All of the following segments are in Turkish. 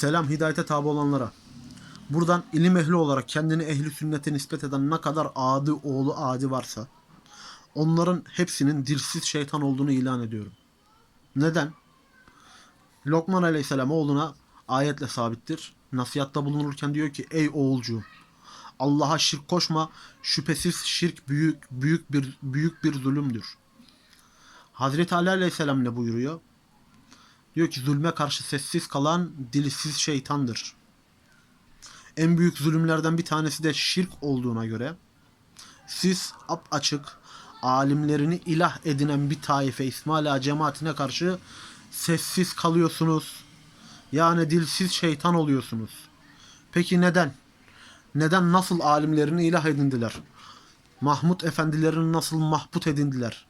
Selam hidayete tabi olanlara. Buradan ilim ehli olarak kendini ehli sünnete nispet eden ne kadar adi oğlu adi varsa onların hepsinin dilsiz şeytan olduğunu ilan ediyorum. Neden? Lokman Aleyhisselam oğluna ayetle sabittir. Nasihatta bulunurken diyor ki ey oğulcuğum Allah'a şirk koşma. Şüphesiz şirk büyük büyük bir büyük bir zulümdür. Hazreti Ali Aleyhisselam ne buyuruyor? Diyor ki zulme karşı sessiz kalan dilsiz şeytandır. En büyük zulümlerden bir tanesi de şirk olduğuna göre siz ap açık alimlerini ilah edinen bir taife İsmaila cemaatine karşı sessiz kalıyorsunuz. Yani dilsiz şeytan oluyorsunuz. Peki neden? Neden nasıl alimlerini ilah edindiler? Mahmut efendilerini nasıl mahput edindiler?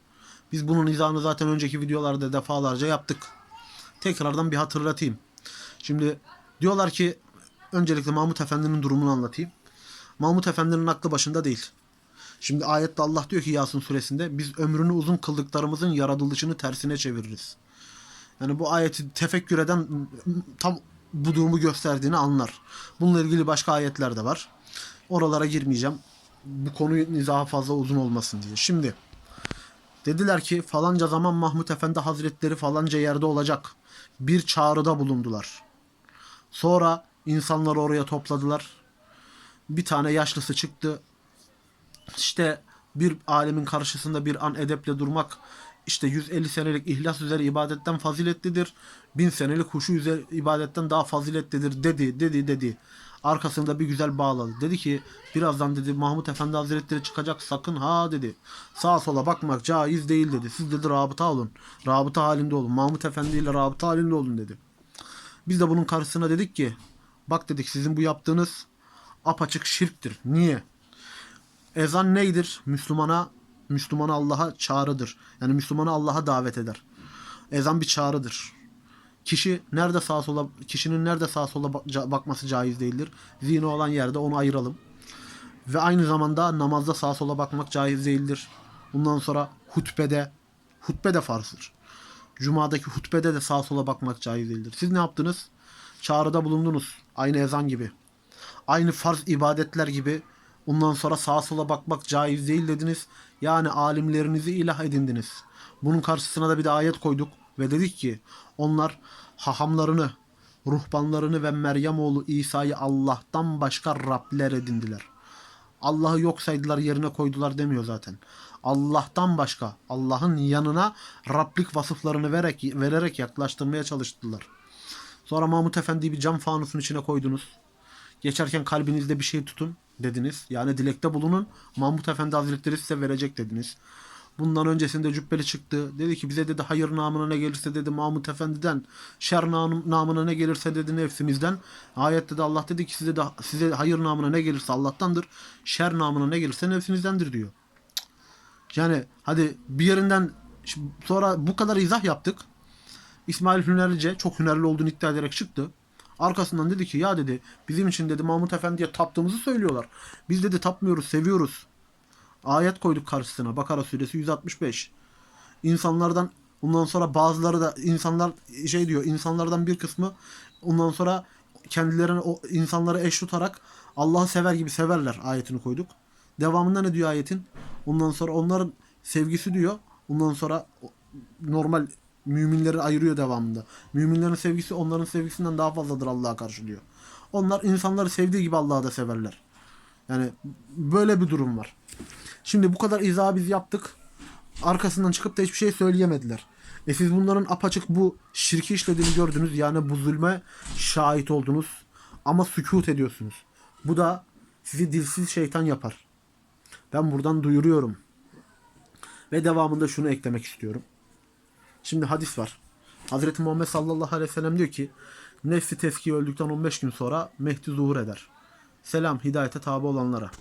Biz bunun izahını zaten önceki videolarda defalarca yaptık. Tekrardan bir hatırlatayım. Şimdi diyorlar ki öncelikle Mahmut Efendi'nin durumunu anlatayım. Mahmut Efendi'nin aklı başında değil. Şimdi ayette Allah diyor ki Yasin suresinde biz ömrünü uzun kıldıklarımızın yaratılışını tersine çeviririz. Yani bu ayeti tefekkür eden tam bu durumu gösterdiğini anlar. Bununla ilgili başka ayetler de var. Oralara girmeyeceğim. Bu konuyu nizaha fazla uzun olmasın diye. Şimdi dediler ki falanca zaman Mahmut Efendi Hazretleri falanca yerde olacak. Bir çağrıda bulundular. Sonra insanları oraya topladılar. Bir tane yaşlısı çıktı. İşte bir alemin karşısında bir an edeple durmak işte 150 senelik ihlas üzere ibadetten faziletlidir. 1000 senelik huşu üzere ibadetten daha faziletlidir dedi dedi dedi. Arkasında bir güzel bağladı. Dedi ki birazdan dedi Mahmut Efendi Hazretleri çıkacak sakın ha dedi. Sağa sola bakmak caiz değil dedi. Siz dedi rabıta olun. Rabıta halinde olun. Mahmut Efendi ile rabıta halinde olun dedi. Biz de bunun karşısına dedik ki bak dedik sizin bu yaptığınız apaçık şirktir. Niye? Ezan neydir? Müslümana Müslümana Allah'a çağrıdır. Yani Müslümanı Allah'a davet eder. Ezan bir çağrıdır. Kişi nerede sağa sola kişinin nerede sağa sola bakması caiz değildir. Zihni olan yerde onu ayıralım. Ve aynı zamanda namazda sağa sola bakmak caiz değildir. Bundan sonra hutbede hutbe de farzdır. Cuma'daki hutbede de sağa sola bakmak caiz değildir. Siz ne yaptınız? Çağrıda bulundunuz. Aynı ezan gibi. Aynı farz ibadetler gibi Ondan sonra sağa sola bakmak caiz değil dediniz. Yani alimlerinizi ilah edindiniz. Bunun karşısına da bir de ayet koyduk ve dedik ki onlar hahamlarını, ruhbanlarını ve Meryem oğlu İsa'yı Allah'tan başka Rabler edindiler. Allah'ı yok saydılar yerine koydular demiyor zaten. Allah'tan başka Allah'ın yanına Rablik vasıflarını vererek, vererek yaklaştırmaya çalıştılar. Sonra Mahmut Efendi'yi bir cam fanusun içine koydunuz. Geçerken kalbinizde bir şey tutun dediniz. Yani dilekte bulunun. Mahmut Efendi Hazretleri size verecek dediniz. Bundan öncesinde Cübbeli çıktı. Dedi ki bize dedi hayır namına ne gelirse dedi Mahmut Efendi'den. Şer nam- namına ne gelirse dedi nefsimizden. Ayette de Allah dedi ki size de size hayır namına ne gelirse Allah'tandır. Şer namına ne gelirse nefsinizdendir diyor. Yani hadi bir yerinden sonra bu kadar izah yaptık. İsmail Hünerlice çok hünerli olduğunu iddia ederek çıktı. Arkasından dedi ki ya dedi bizim için dedi Mahmut Efendi'ye taptığımızı söylüyorlar. Biz dedi tapmıyoruz seviyoruz. Ayet koyduk karşısına Bakara suresi 165. İnsanlardan ondan sonra bazıları da insanlar şey diyor insanlardan bir kısmı ondan sonra kendilerine o insanları eş tutarak Allah'ı sever gibi severler ayetini koyduk. Devamında ne diyor ayetin? Ondan sonra onların sevgisi diyor. Ondan sonra normal müminleri ayırıyor devamında. Müminlerin sevgisi onların sevgisinden daha fazladır Allah'a karşı diyor. Onlar insanları sevdiği gibi Allah'ı da severler. Yani böyle bir durum var. Şimdi bu kadar izahı biz yaptık. Arkasından çıkıp da hiçbir şey söyleyemediler. E siz bunların apaçık bu şirki işlediğini gördünüz. Yani bu zulme şahit oldunuz. Ama sükut ediyorsunuz. Bu da sizi dilsiz şeytan yapar. Ben buradan duyuruyorum. Ve devamında şunu eklemek istiyorum. Şimdi hadis var. Hazreti Muhammed sallallahu aleyhi ve sellem diyor ki nefsi teskiye öldükten 15 gün sonra Mehdi zuhur eder. Selam hidayete tabi olanlara.